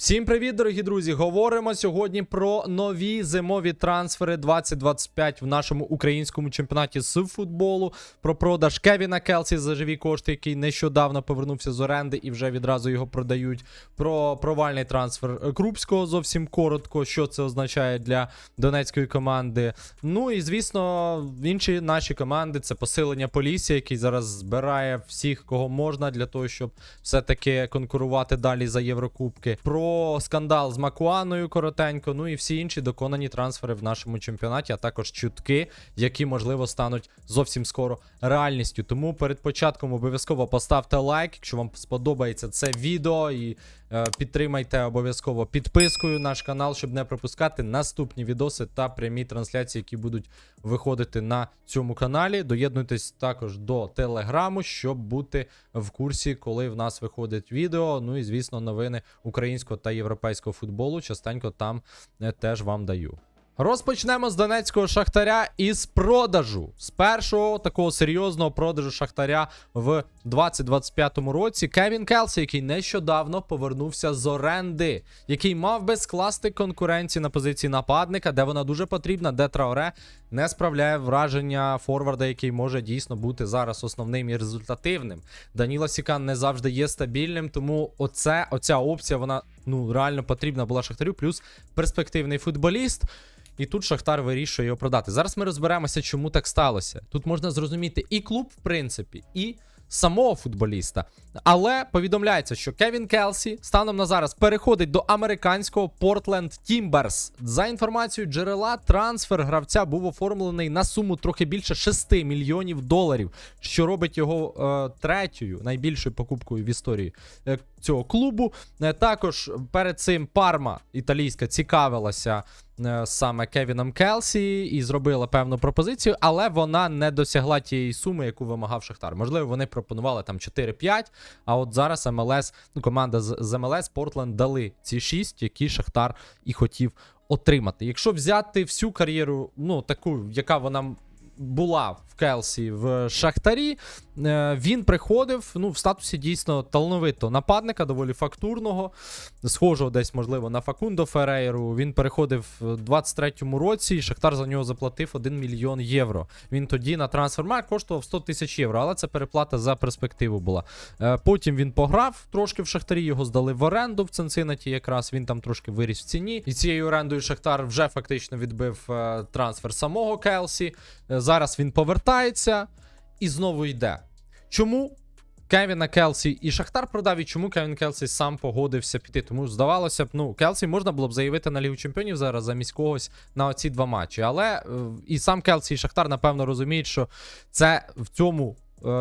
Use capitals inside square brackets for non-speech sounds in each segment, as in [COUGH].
Всім привіт, дорогі друзі! Говоримо сьогодні про нові зимові трансфери 2025 в нашому українському чемпіонаті з футболу. Про продаж Кевіна Келсі за живі кошти, який нещодавно повернувся з оренди і вже відразу його продають. Про провальний трансфер Крупського зовсім коротко, що це означає для донецької команди. Ну і звісно, інші наші команди це посилення Полісся, який зараз збирає всіх, кого можна, для того, щоб все-таки конкурувати далі за Єврокубки. Про скандал з Макуаною коротенько, ну і всі інші доконані трансфери в нашому чемпіонаті, а також чутки, які можливо стануть зовсім скоро реальністю. Тому перед початком обов'язково поставте лайк, якщо вам сподобається це відео, і підтримайте обов'язково підпискою наш канал, щоб не пропускати наступні відоси та прямі трансляції, які будуть виходити на цьому каналі. Доєднуйтесь також до телеграму, щоб бути в курсі, коли в нас виходить відео. Ну і звісно, новини українського та європейського футболу. Частенько там е, теж вам даю. Розпочнемо з донецького шахтаря із продажу. З першого такого серйозного продажу шахтаря в 2025 році. Кевін Келсі, який нещодавно повернувся з оренди, який мав би скласти конкуренцію на позиції нападника, де вона дуже потрібна, де Траоре не справляє враження форварда, який може дійсно бути зараз основним і результативним. Даніла Сікан не завжди є стабільним, тому оце, оця опція вона ну реально потрібна була Шахтарю. Плюс перспективний футболіст. І тут Шахтар вирішує його продати. Зараз ми розберемося, чому так сталося. Тут можна зрозуміти і клуб, в принципі, і самого футболіста. Але повідомляється, що Кевін Келсі станом на зараз переходить до американського Portland Timbers. За інформацією джерела, трансфер гравця був оформлений на суму трохи більше 6 мільйонів доларів, що робить його е, третьою найбільшою покупкою в історії е, цього клубу. Е, також перед цим Парма італійська цікавилася е, саме Кевіном Келсі і зробила певну пропозицію, але вона не досягла тієї суми, яку вимагав Шахтар. Можливо, вони пропонували там 4-5, а от зараз МЛС, ну команда з, МЛС Портленд дали ці 6, які Шахтар і хотів отримати. Якщо взяти всю кар'єру, ну таку, яка вона була в Келсі в Шахтарі, е, він приходив ну, в статусі дійсно талановитого нападника, доволі фактурного, схожого десь, можливо, на Факундо Ферейру. Він переходив в 23-му році, і Шахтар за нього заплатив 1 мільйон євро. Він тоді на трансфермарк коштував 100 тисяч євро, але це переплата за перспективу була. Е, Потім він пограв трошки в Шахтарі, його здали в оренду в Цинцинаті, якраз він там трошки виріс в ціні. І цією орендою Шахтар вже фактично відбив е, трансфер самого Келсі. Зараз він повертається і знову йде. Чому? Кевіна Келсі і Шахтар продав, і чому Кевін Келсі сам погодився піти. Тому здавалося б, ну Келсі можна було б заявити на Лігу Чемпіонів зараз замість когось на оці два матчі. Але е, і сам Келсі і Шахтар, напевно, розуміють, що це в цьому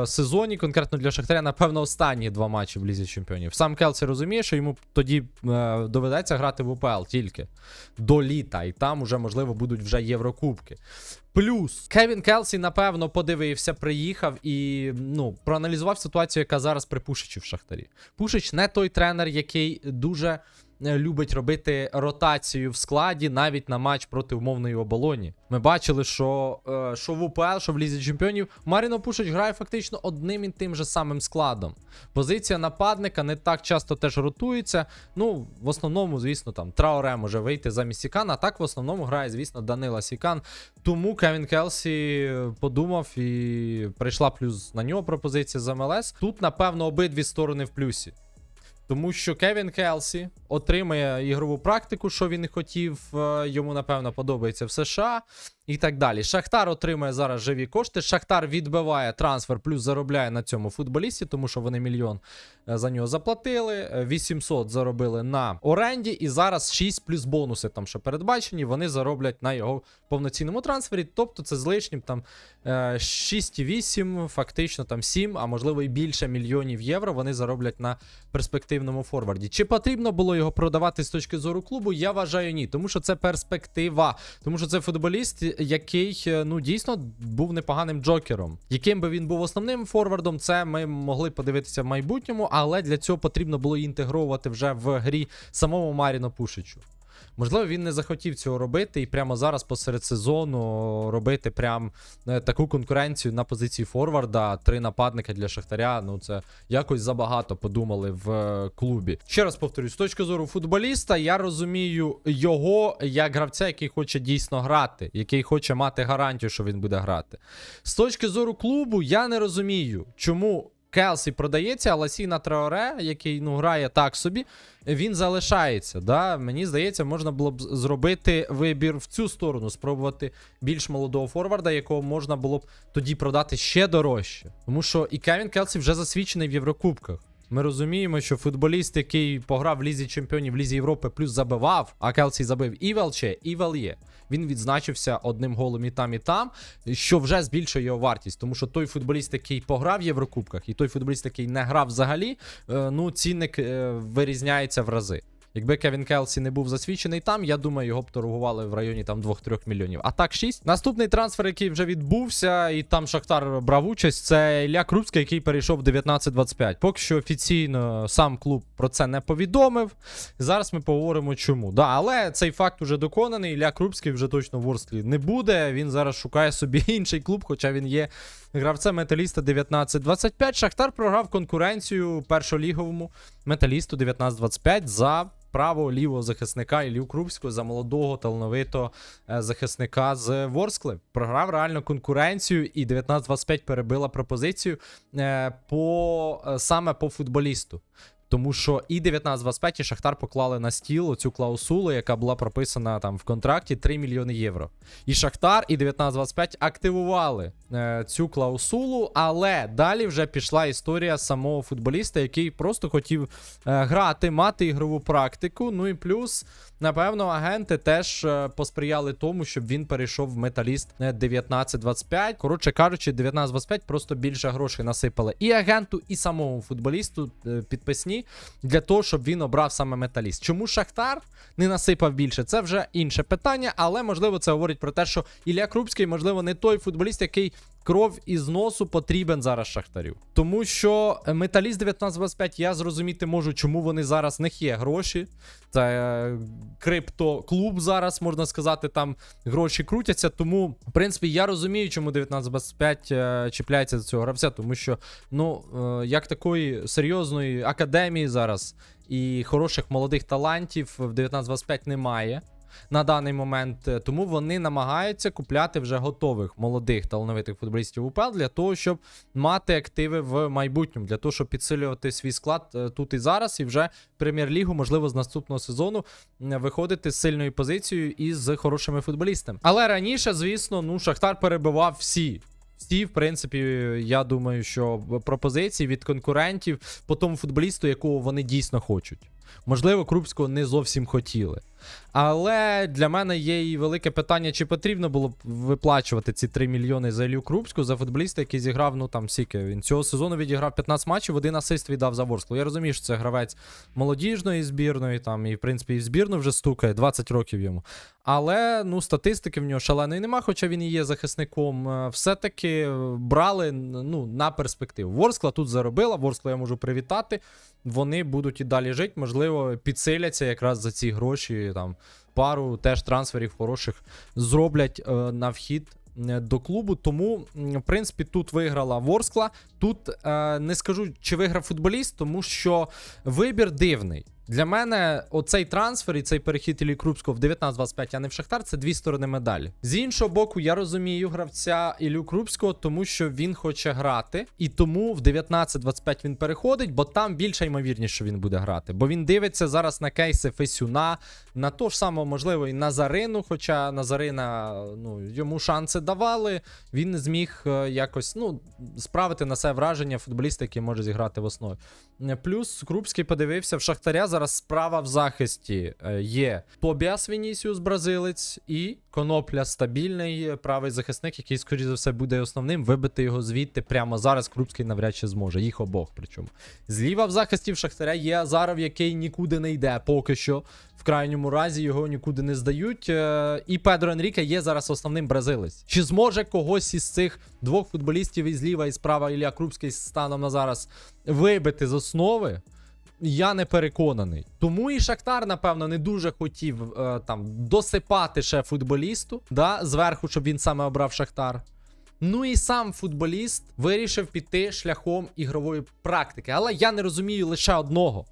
сезоні, конкретно для Шахтаря, напевно, останні два матчі в Лізі Чемпіонів. Сам Келсі розуміє, що йому тоді е, доведеться грати в УПЛ тільки до літа, і там уже, можливо, будуть вже Єврокубки. Плюс Кевін Келсі, напевно, подивився, приїхав і ну, проаналізував ситуацію, яка зараз при Пушичі в Шахтарі. Пушич не той тренер, який дуже е, любить робити ротацію в складі навіть на матч проти умовної оболоні. Ми бачили, що, е, що в УПЛ, що в Лізі Чемпіонів Маріно Пушич грає фактично одним і тим же самим складом. Позиція нападника не так часто теж ротується. Ну, в основному, звісно, там Траоре може вийти замість Сікана, а так в основному грає, звісно, Данила Сікан. Тому Кевін Келсі подумав і прийшла плюс на нього пропозиція з МЛС. Тут, напевно, обидві сторони в плюсі. Тому що Кевін Келсі отримає ігрову практику, що він і хотів. е, Йому, напевно, подобається в США і так далі. Шахтар отримує зараз живі кошти. Шахтар відбиває трансфер, плюс заробляє на цьому футболісті, тому що вони мільйон е, за нього заплатили. е, 800 заробили на оренді, і зараз 6 плюс бонуси там, що передбачені, вони зароблять на його повноцінному трансфері. Тобто це з лишнім там е, 6,8, фактично там 7, а можливо і більше мільйонів євро вони зароблять на перспективному форварді. Чи потрібно було його продавати з точки зору клубу? Я вважаю ні, тому що це перспектива. Тому що це футболіст, який е, ну дійсно був непоганим джокером. Яким би він був основним форвардом, це ми могли подивитися в майбутньому, але для цього потрібно було інтегровувати вже в грі самому Маріно Пушичу. Можливо, він не захотів цього робити і прямо зараз посеред сезону робити прям е, таку конкуренцію на позиції форварда. Три нападника для Шахтаря. Ну це якось забагато подумали в е, клубі. Ще раз повторюю, з точки зору футболіста, я розумію його як гравця, який хоче дійсно грати, який хоче мати гарантію, що він буде грати. З точки зору клубу, я не розумію, чому. Келсі продається, а Ласіна Траоре, який ну грає так собі, він залишається. Да? Мені здається, можна було б зробити вибір в цю сторону, спробувати більш молодого форварда, якого можна було б тоді продати ще дорожче. Тому що і Кевін Келсі вже засвідчений в Єврокубках. Ми розуміємо, що футболіст, який пограв в Лізі Чемпіонів в Лізі Європи, плюс забивав, а Келсі забив і Велче, ЛЧ, і в Він відзначився одним голом і там, і там, що вже збільшує його вартість. Тому що той футболіст, який пограв в Єврокубках, і той футболіст, який не грав взагалі, е, ну цінник е, вирізняється в рази. Якби Кевін Келсі не був засвідчений там, я думаю, його б торгували в районі там 2-3 мільйонів. А так 6. Наступний трансфер, який вже відбувся, і там Шахтар брав участь, це Ілля Крупський, який перейшов в 19-25. Поки що офіційно сам клуб про це не повідомив. Зараз ми поговоримо чому. Да, але цей факт уже доконаний. Ілля Крупський вже точно в Ворслі не буде. Він зараз шукає собі [LAUGHS] інший клуб, хоча він є гравцем металіста 19-25. Шахтар програв конкуренцію першоліговому металісту 19-25 за правого лівого захисника Ілью Крупського за молодого талановитого е, захисника з Ворскли. Програв реально конкуренцію, і 19-25 перебила пропозицію е, по е, саме по футболісту. Тому що і 19-25 і Шахтар поклали на стіл оцю клаусулу, яка була прописана там в контракті 3 мільйони євро. І Шахтар, і 19-25 активували е, цю клаусулу, але далі вже пішла історія самого футболіста, який просто хотів е, грати, мати ігрову практику. Ну і плюс, напевно, агенти теж е, посприяли тому, щоб він перейшов в металіст е, 19-25. Коротше кажучи, 19-25 просто більше грошей насипали і агенту, і самому футболісту е, підписні для того, щоб він обрав саме металіст. Чому Шахтар не насипав більше? Це вже інше питання, але можливо це говорить про те, що Ілля Крупський, можливо, не той футболіст, який. Кров із носу потрібен зараз Шахтарю. Тому що е, металіст 1925 я зрозуміти можу, чому вони зараз них є гроші. Це криптоклуб зараз, можна сказати, там гроші крутяться. Тому, в принципі, я розумію, чому 1925 е, чіпляється до цього гравця, тому що, ну, е, як такої серйозної академії зараз і хороших молодих талантів в 1925 немає на даний момент. Е, Тому вони намагаються купляти вже готових молодих талановитих футболістів УПЛ для того, щоб мати активи в майбутньому, для того, щоб підсилювати свій склад е, тут і зараз, і вже прем'єр-лігу, можливо, з наступного сезону виходити з сильною позицією і з хорошими футболістами. Але раніше, звісно, ну Шахтар перебивав всі. Всі, в принципі, я думаю, що пропозиції від конкурентів по тому футболісту, якого вони дійсно хочуть. Можливо, Крупського не зовсім хотіли. Але для мене є і велике питання, чи потрібно було б виплачувати ці 3 мільйони за Ілью Крупську за футболіста, який зіграв, ну там скільки. Він цього сезону відіграв 15 матчів, один асист віддав за Ворсклу. Я розумію, що це гравець молодіжної збірної, там, і в принципі і в збірну вже стукає, 20 років йому. Але ну, статистики в нього шаленої нема, хоча він і є захисником. Е, Все-таки брали ну, на перспективу. Ворскла тут заробила, Ворскла я можу привітати. Вони будуть і далі жити, можливо, підсиляться якраз за ці гроші. Там пару теж трансферів хороших зроблять е, на вхід. е, До клубу, тому в принципі тут виграла Ворскла. Тут е, не скажу, чи виграв футболіст, тому що вибір дивний. Для мене оцей трансфер і цей перехід Іллі Крупського в 19-25, а не в Шахтар, це дві сторони медалі. З іншого боку, я розумію гравця Іллю Крупського, тому що він хоче грати, і тому в 19-25 він переходить, бо там більша ймовірність, що він буде грати. Бо він дивиться зараз на кейси Фесюна, на то ж саме, можливо, і Назарину, хоча Назарина ну, йому шанси давали, він зміг е, якось ну, справити на себе враження футболіста, який може зіграти в основі. Плюс Крупський подивився в Шахтаря. Зараз справа в захисті е, є Тобіас Вінісіус, бразилець, і Конопля стабільний правий захисник, який, скоріше за все, буде основним. Вибити його звідти прямо зараз Крупський навряд чи зможе. Їх обох причому. Зліва в захисті в Шахтаря є Азаров, який нікуди не йде поки що. В крайньому разі його нікуди не здають. Е, І Педро Енріке є зараз основним бразилець. Чи зможе когось із цих двох футболістів і зліва і справа Ілля Крупський станом на зараз вибити з основи? Я не переконаний. Тому і Шахтар, напевно, не дуже хотів е, там досипати ще футболісту, да, зверху, щоб він саме обрав Шахтар. Ну і сам футболіст вирішив піти шляхом ігрової практики. Але я не розумію лише одного.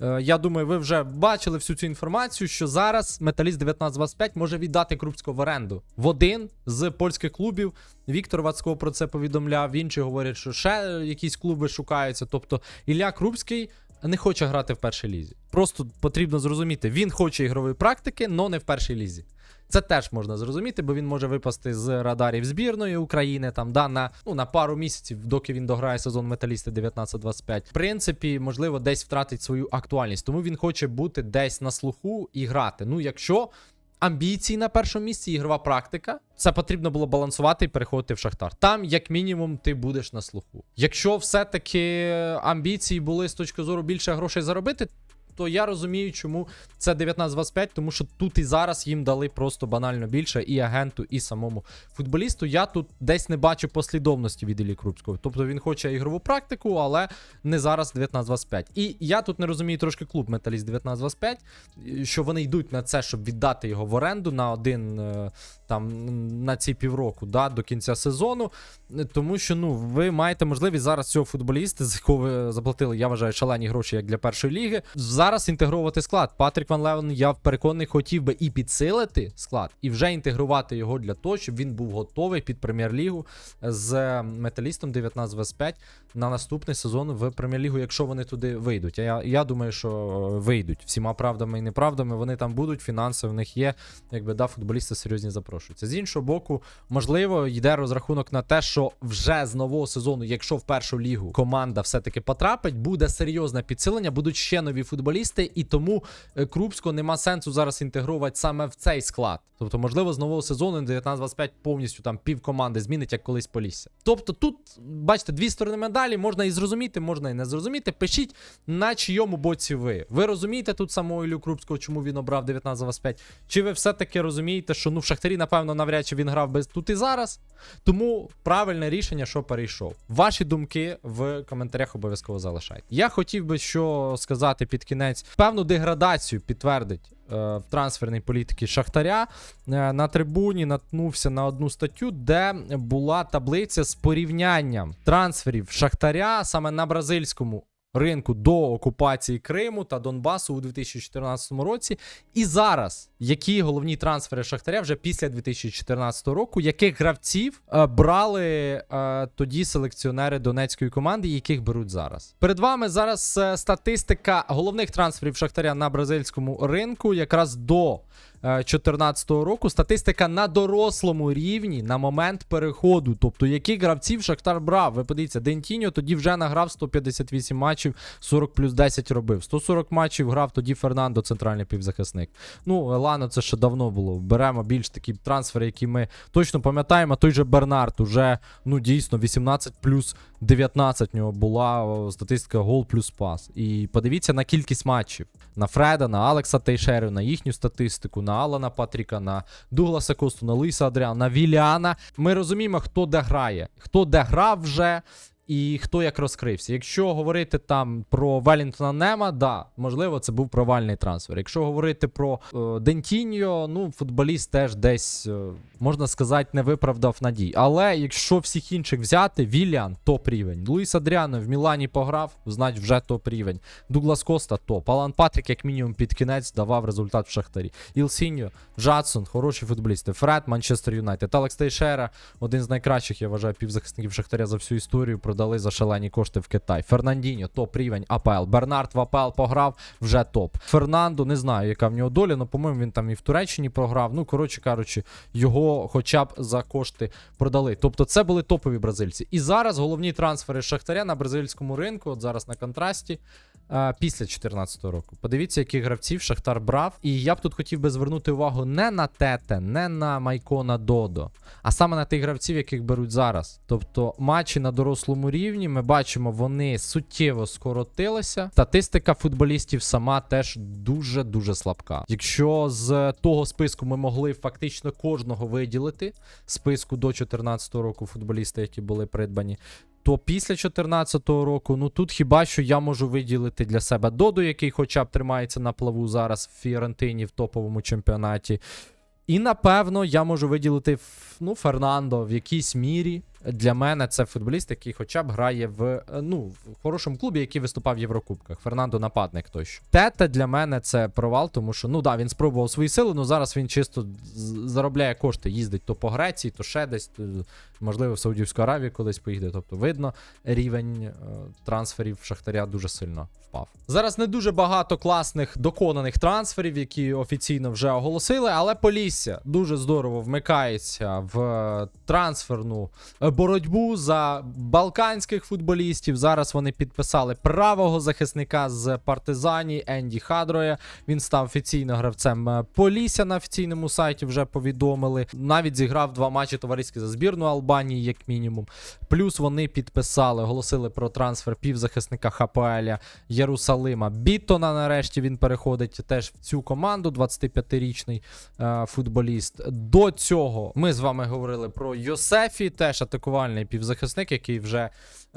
Е, Я думаю, ви вже бачили всю цю інформацію, що зараз металіст 1925 може віддати Крупського в оренду в один з польських клубів. Віктор Вацько про це повідомляв. Інші говорять, що ще якісь клуби шукаються. Тобто Ілля Крупський не хоче грати в першій лізі. Просто потрібно зрозуміти, він хоче ігрової практики, але не в першій лізі. Це теж можна зрозуміти, бо він може випасти з радарів збірної України там да, на, ну, на пару місяців, доки він дограє сезон металісти 19-25. В принципі, можливо, десь втратить свою актуальність. Тому він хоче бути десь на слуху і грати. Ну, якщо амбіції на першому місці, ігрова практика, це потрібно було балансувати і переходити в Шахтар. Там, як мінімум, ти будеш на слуху. Якщо все-таки амбіції були з точки зору більше грошей заробити, то я розумію, чому це 19-25, тому що тут і зараз їм дали просто банально більше і агенту, і самому футболісту. Я тут десь не бачу послідовності від Іллі Крупського. Тобто він хоче ігрову практику, але не зараз 19-25. І я тут не розумію трошки клуб Металіст 19-25, що вони йдуть на це, щоб віддати його в оренду на один е, там на ці півроку да, до кінця сезону. Тому що ну ви маєте можливість зараз цього футболіста, з якого ви заплатили, я вважаю, шалені гроші як для першої ліги. Зараз інтегрувати склад. Патрік Ван Левен, я переконаний, хотів би і підсилити склад, і вже інтегрувати його для того, щоб він був готовий під прем'єр-лігу з металістом 19-25 на наступний сезон в прем'єр-лігу, якщо вони туди вийдуть. Я, я думаю, що вийдуть всіма правдами і неправдами. Вони там будуть, фінанси в них є. Якби да, футболісти серйозні запрошуються. З іншого боку, можливо, йде розрахунок на те, що вже з нового сезону, якщо в першу лігу команда все-таки потрапить, буде серйозне підсилення, будуть ще нові футболісти, і тому е, Крупського нема сенсу зараз інтегрувати саме в цей склад. Тобто, можливо, з нового сезону 19-25 повністю там пів команди змінить, як колись Полісся. Тобто, тут, бачите, дві сторони медалі, можна і зрозуміти, можна і не зрозуміти. Пишіть, на чийому боці ви. Ви розумієте тут самого Іллю Крупського, чому він обрав 19-25? Чи ви все-таки розумієте, що ну в Шахтарі, напевно, навряд чи він грав без тут і зараз? Тому правильне рішення, що перейшов. Ваші думки в коментарях обов'язково залишайте. Я хотів би що сказати під кінець, певну деградацію підтвердить е, в трансферній політики Шахтаря. Е, на трибуні наткнувся на одну статтю, де була таблиця з порівнянням трансферів Шахтаря саме на бразильському. Ринку до окупації Криму та Донбасу у 2014 році. І зараз які головні трансфери Шахтаря вже після 2014 року, яких гравців е, брали е, тоді селекціонери донецької команди, яких беруть зараз. Перед вами зараз е, статистика головних трансферів Шахтаря на бразильському ринку, якраз до 2014 року. Статистика на дорослому рівні на момент переходу. Тобто, яких гравців Шахтар брав. Ви подивіться, Дентіньо тоді вже награв 158 матчів, 40 плюс 10 робив. 140 матчів грав тоді Фернандо, центральний півзахисник. Ну, Елано, це ще давно було. Беремо більш такі трансфери, які ми точно пам'ятаємо. Той же Бернард уже ну дійсно 18 плюс 19 в нього була статистика гол плюс пас. І подивіться на кількість матчів. На Фреда, на Алекса Тейшеру, на їхню статистику, на Алана Патріка, на Дугласа Косту, на Луїса Адріана, на Віліана. Ми розуміємо, хто де грає, хто де грав вже. І хто як розкрився. Якщо говорити там про Велінтона Нема, да, можливо, це був провальний трансфер. Якщо говорити про е, Дентіньо, ну, футболіст теж десь, е, можна сказати, не виправдав надій. Але якщо всіх інших взяти, Віліан топ рівень. Луїс Адріано в Мілані пограв, значить вже топ рівень. Дуглас Коста топ. Алан Патрік, як мінімум, під кінець давав результат в Шахтарі. Ілсіньо, Джадсон, хороші футболісти. Фред, Манчестер Юнайтед. Алекс Тейшера, один з найкращих, я вважаю, півзахисників Шахтаря за всю історію. Продали за шалені кошти в Китай. Фернандіньо, топ рівень АПЛ. Бернард в АПЛ пограв, вже топ. Фернандо, не знаю, яка в нього доля, але, по-моєму, він там і в Туреччині програв. Ну, коротше кажучи, його хоча б за кошти продали. Тобто, це були топові бразильці. І зараз головні трансфери Шахтаря на бразильському ринку, от зараз на контрасті. Е, Після 2014 року. Подивіться, яких гравців Шахтар брав. І я б тут хотів би звернути увагу не на Тете, не на Майкона Додо, а саме на тих гравців, яких беруть зараз. Тобто матчі на дорослому рівні, ми бачимо, вони суттєво скоротилися. Статистика футболістів сама теж дуже-дуже слабка. Якщо з того списку ми могли фактично кожного виділити, списку до 2014 року футболісти, які були придбані, то після 2014 року, ну тут хіба що я можу виділити для себе Доду, який хоча б тримається на плаву зараз в Фіорентині в топовому чемпіонаті. І напевно я можу виділити ну, Фернандо в якійсь мірі. Для мене це футболіст, який хоча б грає в е, ну, в хорошому клубі, який виступав в Єврокубках. Фернандо нападник тощо. Тета для мене це провал, тому що ну да, він спробував свої сили, але зараз він чисто заробляє кошти, їздить то по Греції, то ще десь, то, можливо, в Саудівську Аравію колись поїде. Тобто, видно, рівень е, трансферів Шахтаря дуже сильно впав. Зараз не дуже багато класних доконаних трансферів, які офіційно вже оголосили, але Полісся дуже здорово вмикається в е, трансферну е, боротьбу за балканських футболістів. Зараз вони підписали правого захисника з партизані Енді Хадроя. Він став офіційно гравцем е, Полісся на офіційному сайті. Вже повідомили. Навіть зіграв два матчі товариські за збірну Албанії, як мінімум. Плюс вони підписали, оголосили про трансфер півзахисника ХПЛ Єрусалима. Біттона нарешті він переходить теж в цю команду, 25-річний е, футболіст. До цього ми з вами говорили про Йосефі, теж атакувальний півзахисник, який вже е,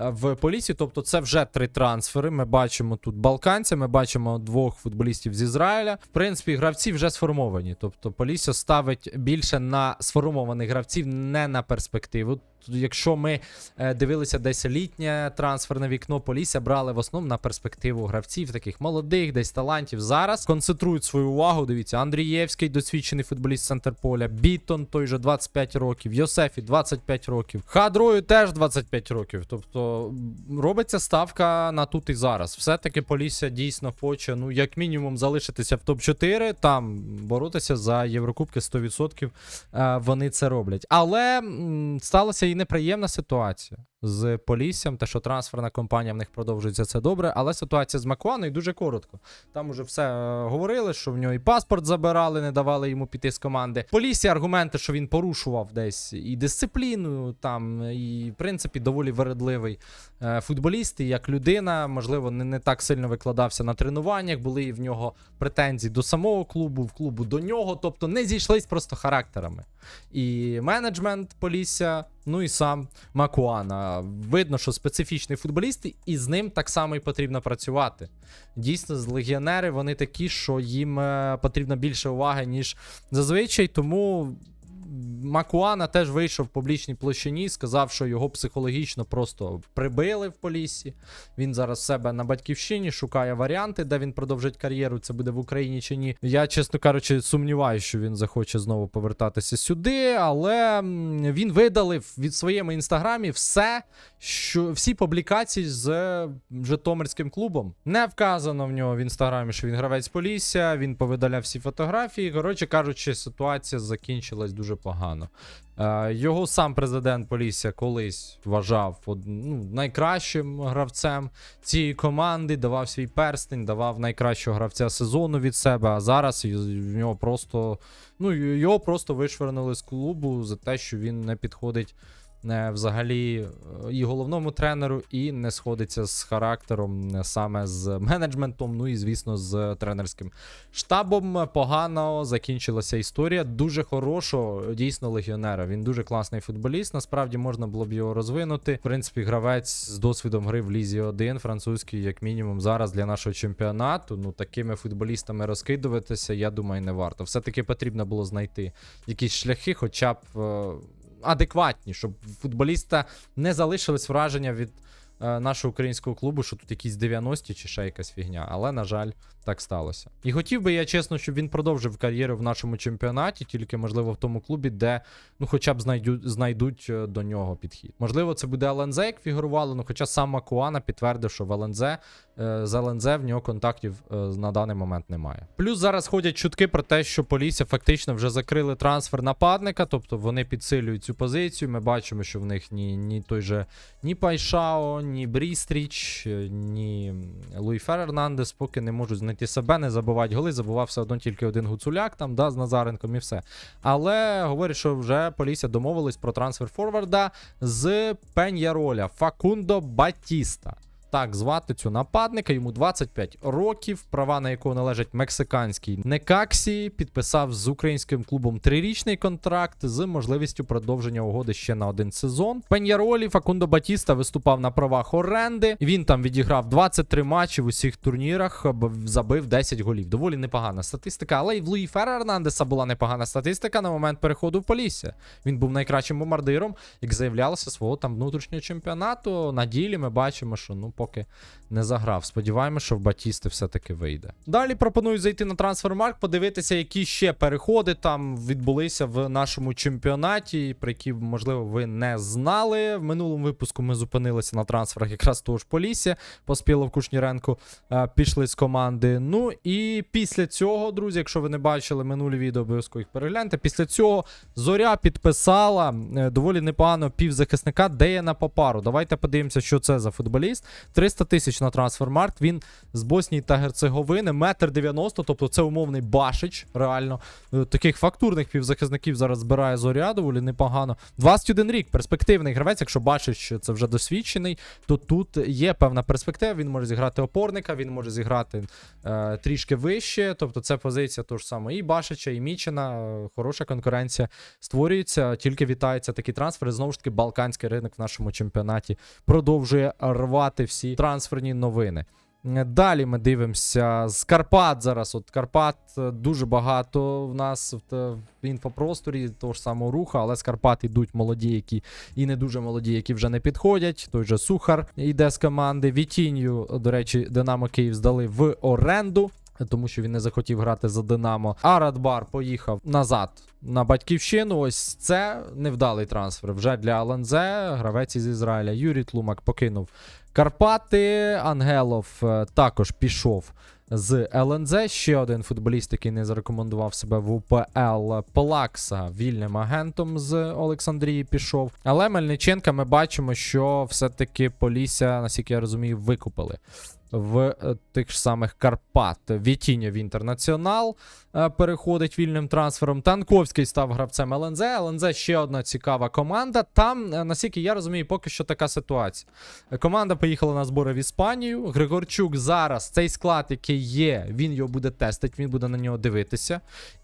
в полісі. Тобто це вже три трансфери. Ми бачимо тут балканця, ми бачимо двох футболістів з Ізраїля. В принципі, гравці вже сформовані. Тобто Полісся ставить більше на сформованих гравців, не на перспективу. Якщо ми е, дивилися десь літнє трансферне вікно, Полісся брали в основному на перспективу гравців, таких молодих, десь талантів. Зараз концентрують свою увагу. Дивіться, Андрієвський, досвідчений футболіст центр поля, Біттон, той же 25 років, Йосефі 25 років, Хадрою теж 25 років. Тобто робиться ставка на тут і зараз. Все-таки Полісся дійсно хоче, ну як мінімум, залишитися в топ-4, там боротися за Єврокубки 100%. е, Вони це роблять. Але м, сталася і неприємна ситуація з Поліссям, те, що трансферна компанія в них продовжується, це добре. Але ситуація з Макуаною дуже коротко. Там уже все е, говорили, що в нього і паспорт забирали, не давали йому піти з команди. Полісі аргументи, що він порушував десь і дисципліну, там, і в принципі доволі вередливий е, футболіст, і як людина, можливо, не, не так сильно викладався на тренуваннях, були в нього претензії до самого клубу, в клубу до нього, тобто не зійшлись просто характерами. І менеджмент Полісся, ну і сам Макуана. Видно, що специфічний футболіст, і з ним так само і потрібно працювати. Дійсно, з легіонери вони такі, що їм е, потрібно більше уваги, ніж зазвичай, тому. Макуана теж вийшов в публічній площині, сказав, що його психологічно просто прибили в полісі. Він зараз себе на батьківщині шукає варіанти, де він продовжить кар'єру. Це буде в Україні чи ні. Я, чесно кажучи, сумніваюся, що він захоче знову повертатися сюди, але він видалив від своєму інстаграмі все, що всі публікації з Житомирським клубом. Не вказано в нього в інстаграмі, що він гравець Полісся, він повидаляв всі фотографії. Коротше кажучи, ситуація закінчилась дуже погано. Е, Його сам президент Полісся колись вважав ну, найкращим гравцем цієї команди, давав свій перстень, давав найкращого гравця сезону від себе. А зараз в нього просто ну його просто вишвернули з клубу за те, що він не підходить. Е, Взагалі е, і головному тренеру, і не сходиться з характером, е, саме з менеджментом, ну і звісно, з тренерським штабом. Погано закінчилася історія. Дуже хорошого, дійсно легіонера. Він дуже класний футболіст. Насправді можна було б його розвинути. В принципі, гравець з досвідом гри в Лізі 1, французький, як мінімум, зараз для нашого чемпіонату. Ну такими футболістами розкидуватися, я думаю, не варто. Все-таки потрібно було знайти якісь шляхи, хоча б. Адекватні, щоб футболіста не залишилось враження від е, нашого українського клубу, що тут якісь 90-ті чи ще якась фігня. Але, на жаль, так сталося. І хотів би я чесно, щоб він продовжив кар'єру в нашому чемпіонаті, тільки можливо в тому клубі, де ну хоча б знайдуть, знайдуть е, до нього підхід. Можливо, це буде ЛНЗ, як фігурувало, ну хоча сам Макуана підтвердив, що в ЛНЗ е, з ЛНЗ в нього контактів е, на даний момент немає. Плюс зараз ходять чутки про те, що Полісся фактично вже закрили трансфер нападника, тобто вони підсилюють цю позицію. Ми бачимо, що в них ні, ні той же ні Пайшао, ні Брістріч, ні Луї Фернандес поки не можуть знайти себе, не забувають голи. Забував все одно тільки один гуцуляк там, да, з Назаренком і все. Але говорить, що вже Полісся домовились про трансфер форварда з Пеньяроля Факундо Батіста. Так звати цю нападника. Йому 25 років, права на якого належать мексиканській Некаксі. Підписав з українським клубом трирічний контракт з можливістю продовження угоди ще на один сезон. Пеньяролі Факундо Батіста виступав на правах оренди. Він там відіграв 23 матчі в усіх турнірах, забив 10 голів. Доволі непогана статистика. Але і в Луї Фера Ернандеса була непогана статистика на момент переходу в Полісся. Він був найкращим бомбардиром, як заявлялося, свого там внутрішнього чемпіонату. На ділі ми бачимо, що ну поки не заграв. Сподіваємося, що в Батісти все-таки вийде. Далі пропоную зайти на трансфермарк, подивитися, які ще переходи там відбулися в нашому чемпіонаті, про які, можливо, ви не знали. В минулому випуску ми зупинилися на трансферах якраз того ж Полісся. Поспілов Кушніренко е, пішли з команди. Ну і після цього, друзі, якщо ви не бачили минулі відео, обов'язково їх перегляньте. Після цього Зоря підписала е, доволі непогано півзахисника Деяна Попару. Давайте подивимося, що це за футболіст. 300 тисяч на трансфермаркт. Він з Боснії та Герцеговини, метр 90, тобто це умовний башич. Реально Е, таких фактурних півзахисників зараз збирає зоря доволі непогано. 21 рік, перспективний гравець. Якщо що це вже досвідчений, то тут є певна перспектива. Він може зіграти опорника, він може зіграти е, трішки вище. Тобто це позиція того ж самого і Башича, і Мічина. Е, Хороша конкуренція створюється. Тільки вітається такі трансфери. Знову ж таки, балканський ринок в нашому чемпіонаті продовжує рвати всі трансферні новини. Е, Далі ми дивимося з Карпат зараз. От Карпат е, дуже багато в нас в, інфопросторі того ж самого руха, але з Карпат йдуть молоді, які і не дуже молоді, які вже не підходять. Той же Сухар йде з команди. Вітінью, до речі, Динамо Київ здали в оренду. Тому що він не захотів грати за Динамо. А Радбар поїхав назад на батьківщину. Ось це невдалий трансфер. Вже для ЛНЗ. Гравець із Ізраїля. Юрій Тлумак покинув Карпати. Ангелов е, також пішов з ЛНЗ. Ще один футболіст, який не зарекомендував себе в УПЛ Плакса вільним агентом з Олександрії пішов. Але Мельниченка ми бачимо, що все-таки Полісся, наскільки я розумію, викупили. В е, тих ж самих Карпат. Вітіньо в інтернаціонал е, переходить вільним трансфером. Танковський став гравцем ЛНЗ. ЛНЗ ще одна цікава команда. Там, е, наскільки я розумію, поки що така ситуація. Команда поїхала на збори в Іспанію. Григорчук зараз цей склад, який є, він його буде тестити, він буде на нього дивитися.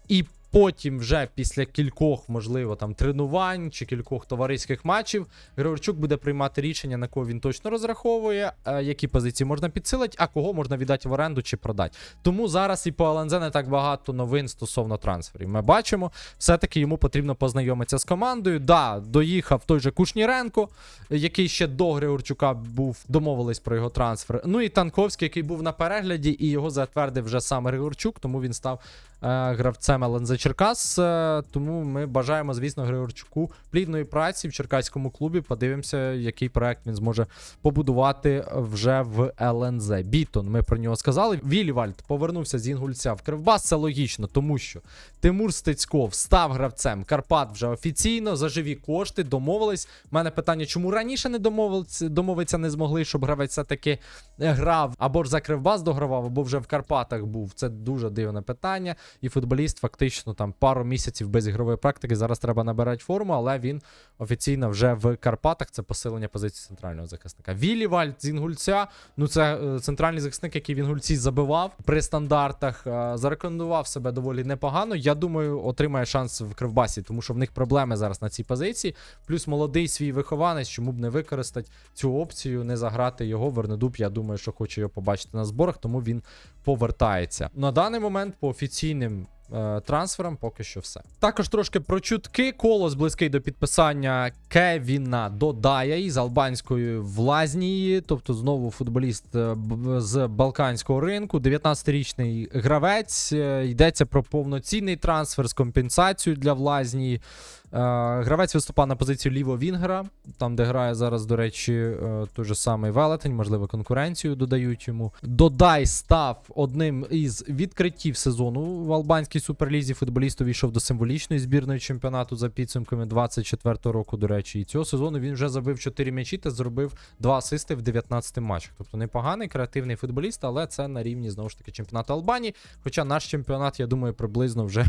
І потім, вже після кількох, можливо, там тренувань чи кількох товариських матчів, Григорчук буде приймати рішення, на кого він точно розраховує, е, які позиції можна підсилити, а кого можна віддати в оренду чи продати. Тому зараз і по ЛНЗ не так багато новин стосовно трансферів. Ми бачимо, все-таки йому потрібно познайомитися з командою. Да, доїхав той же Кушніренко, який ще до Григорчука був, домовились про його трансфер. Ну і Танковський, який був на перегляді, і його затвердив вже сам Григорчук, тому він став гравцем ЛНЗ Черкас. Е, тому ми бажаємо, звісно, Григорчуку плідної праці в черкаському клубі. Подивимося, який проект він зможе побудувати вже в ЛНЗ. Бітон, ми про нього сказали. Вільвальд повернувся з Інгульця в Кривбас. Це логічно, тому що Тимур Стецьков став гравцем Карпат вже офіційно за живі кошти. Домовились. У мене питання, чому раніше не домовитися не змогли, щоб гравець все-таки грав або ж за Кривбас догравав, або вже в Карпатах був. Це дуже дивне питання. І футболіст фактично там пару місяців без ігрової практики. Зараз треба набирати форму, але він офіційно вже в Карпатах. Це посилення позиції центрального захисника. Вілі Вальд з Інгульця. Ну це е, центральний захисник, який в Інгульці забивав при стандартах. е, зарекомендував себе доволі непогано. Я думаю, отримає шанс в Кривбасі, тому що в них проблеми зараз на цій позиції. Плюс молодий свій вихованець, чому б не використати цю опцію, не заграти його. Вернедуб, я думаю, що хоче його побачити на зборах, тому він повертається. На даний момент по офіційним. Е, Трансферам поки що все. Також трошки про чутки. Колос близький до підписання Кевіна Додая із албанської влазнії, тобто знову футболіст е, з балканського ринку. 19-річний гравець. Е, Йдеться про повноцінний трансфер з компенсацією для влазнії. Гравець виступав на позицію лівого Вінгера, там, де грає зараз, до речі, той же самий Велетень, можливо, конкуренцію додають йому. Додай став одним із відкриттів сезону в албанській суперлізі. Футболіст увійшов до символічної збірної чемпіонату за підсумками 24-го року, до речі. І цього сезону він вже забив 4 м'ячі та зробив 2 асисти в 19 матчах. Тобто непоганий креативний футболіст, але це на рівні знову ж таки чемпіонату Албанії. Хоча наш чемпіонат, я думаю, приблизно вже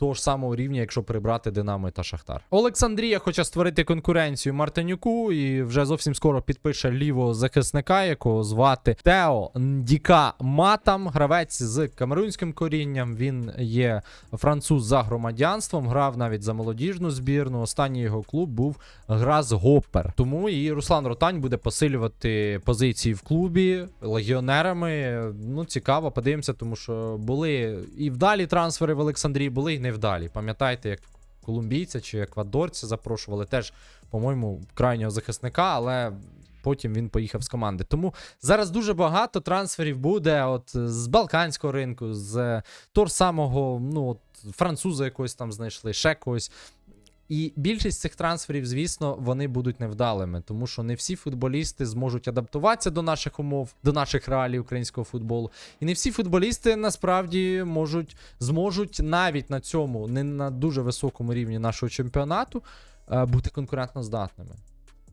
того ж самого рівня, якщо прибрати Динамо та Шахтар. Олександрія хоче створити конкуренцію Мартинюку і вже зовсім скоро підпише лівого захисника, якого звати Тео Ndіка Матам, гравець з камерунським корінням. Він є француз за громадянством, грав навіть за молодіжну збірну. Останній його клуб був Грасгоппер. Тому і Руслан Ротань буде посилювати позиції в клубі легіонерами. Ну, цікаво, подивимося, тому що були і вдалі трансфери в Олександрії, були і невдалі. Пам'ятаєте, як колумбійця чи еквадорця запрошували теж, по-моєму, крайнього захисника, але. Потім він поїхав з команди. Тому зараз дуже багато трансферів буде от з балканського ринку, з того самого, ну от француза якогось там знайшли, ще когось. І більшість цих трансферів, звісно, вони будуть невдалими, тому що не всі футболісти зможуть адаптуватися до наших умов, до наших реалій українського футболу. І не всі футболісти насправді можуть зможуть навіть на цьому, не на дуже високому рівні нашого чемпіонату, е, бути конкурентно здатними.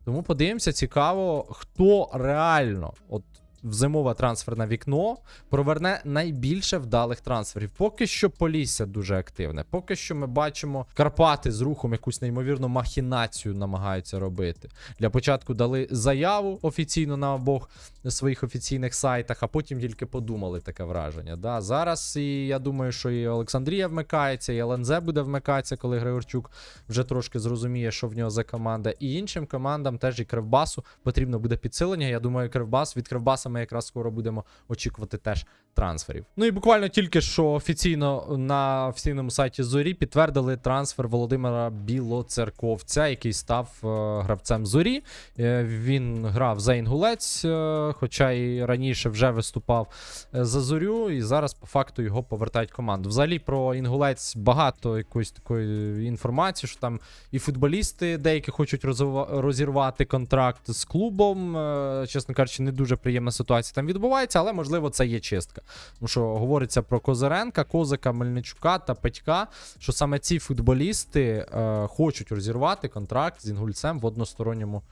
Тому подивимося, цікаво, хто реально, от в зимове трансферне вікно, проверне найбільше вдалих трансферів. Поки що Полісся дуже активне. Поки що ми бачимо Карпати з рухом якусь неймовірну махінацію намагаються робити. Для початку дали заяву офіційно на обох своїх офіційних сайтах, а потім тільки подумали таке враження. Да, зараз і я думаю, що і Олександрія вмикається, і ЛНЗ буде вмикатися, коли Григорчук вже трошки зрозуміє, що в нього за команда. І іншим командам теж і Кривбасу потрібно буде підсилення. Я думаю, Кривбас від Кривбаса ми якраз скоро будемо очікувати теж трансферів. Ну і буквально тільки що офіційно на офіційному сайті Зорі підтвердили трансфер Володимира Білоцерковця, який став е, гравцем Зорі. Е, він грав за Інгулець, е, хоча і раніше вже виступав е, за зорю, і зараз по факту його повертають команду. Взагалі про Інгулець багато якоїсь такої інформації, що там і футболісти деякі хочуть розірвати контракт з клубом. Е, Чесно кажучи, не дуже приємна ситуація там відбувається, але можливо це є чистка. Тому що говориться про Козиренка, Козика, Мельничука та Петька, що саме ці футболісти е, хочуть розірвати контракт з інгульцем в односторонньому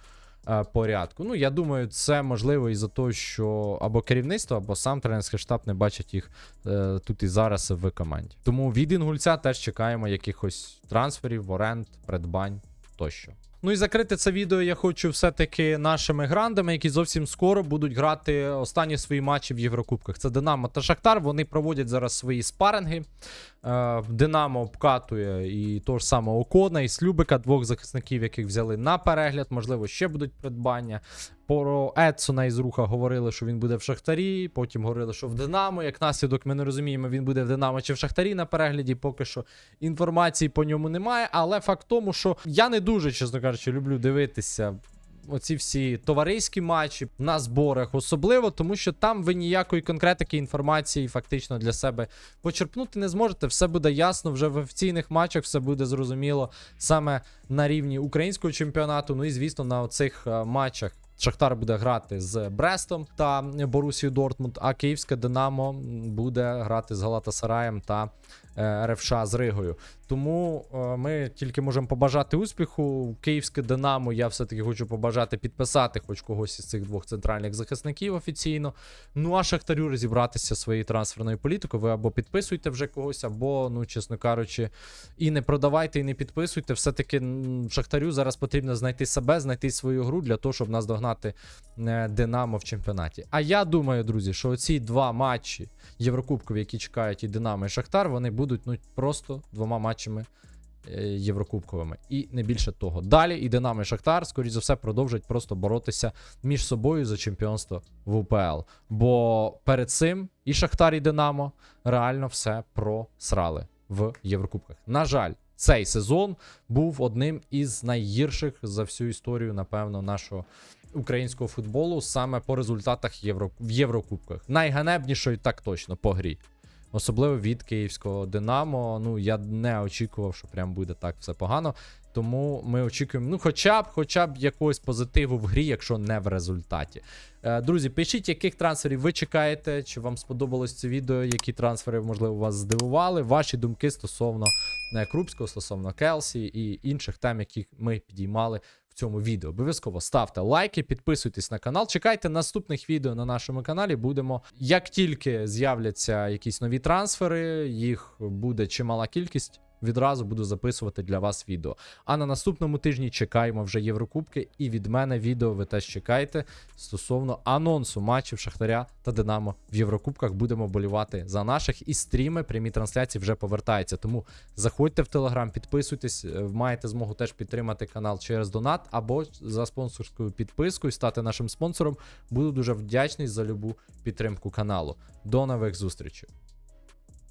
е, порядку. Ну, я думаю, це можливо із-за того, що або керівництво, або сам тренерський штаб не бачать їх е, тут і зараз в команді. Тому від інгульця теж чекаємо якихось трансферів, оренд, придбань тощо. Ну і закрити це відео я хочу все-таки нашими грандами, які зовсім скоро будуть грати останні свої матчі в Єврокубках. Це Динамо та Шахтар. Вони проводять зараз свої спаринги. Е, Динамо обкатує і того ж самого Окона, і Слюбика, двох захисників, яких взяли на перегляд. Можливо, ще будуть придбання. Про Едсона із руха говорили, що він буде в Шахтарі. Потім говорили, що в Динамо. Як наслідок, ми не розуміємо, він буде в Динамо чи в Шахтарі на перегляді. Поки що інформації по ньому немає. Але факт тому, що я не дуже, чесно кажучи, люблю дивитися. Оці всі товариські матчі на зборах, особливо, тому що там ви ніякої конкретики інформації фактично для себе почерпнути не зможете. Все буде ясно вже в офіційних матчах, все буде зрозуміло саме на рівні українського чемпіонату. Ну і звісно, на оцих е, матчах. Шахтар буде грати з Брестом та Борусією Дортмунд, а Київське Динамо буде грати з Галатасараєм та РФШ з Ригою. Тому е, ми тільки можемо побажати успіху. Київське Динамо. Я все-таки хочу побажати підписати хоч когось із цих двох центральних захисників офіційно. Ну а Шахтарю розібратися своєю трансферною політикою. Ви або підписуйте вже когось, або, ну, чесно кажучи, і не продавайте, і не підписуйте. Все-таки Шахтарю зараз потрібно знайти себе, знайти свою гру для того, щоб нас догнати е, Динамо в чемпіонаті. А я думаю, друзі, що оці два матчі Єврокубкові, які чекають і Динамо, і Шахтар, вони будуть ну просто двома матчами е, Єврокубковими. І не більше того. Далі і Динамо і Шахтар, скоріш за все, продовжать просто боротися між собою за чемпіонство в УПЛ. Бо перед цим і Шахтар, і Динамо реально все просрали в Єврокубках. На жаль, цей сезон був одним із найгірших за всю історію, напевно, нашого українського футболу саме по результатах Євро... в Єврокубках. Найганебнішою так точно по грі. Особливо від київського Динамо. Ну, я не очікував, що прям буде так все погано. Тому ми очікуємо, ну, хоча б, хоча б якогось позитиву в грі, якщо не в результаті. Е, друзі, пишіть, яких трансферів ви чекаєте, чи вам сподобалось це відео, які трансфери, можливо, вас здивували. Ваші думки стосовно е, Крупського, стосовно Келсі і інших тем, які ми підіймали цьому відео. Обов'язково ставте лайки, підписуйтесь на канал. Чекайте наступних відео на нашому каналі. Будемо, як тільки з'являться якісь нові трансфери, їх буде чимала кількість. Відразу буду записувати для вас відео. А на наступному тижні чекаємо вже Єврокубки, і від мене відео ви теж чекайте стосовно анонсу матчів Шахтаря та Динамо в Єврокубках. Будемо болівати за наших і стріми, прямі трансляції вже повертаються. Тому заходьте в Телеграм, підписуйтесь, е, маєте змогу теж підтримати канал через донат або за спонсорською підпискою, стати нашим спонсором. Буду дуже вдячний за любу підтримку каналу. До нових зустрічей.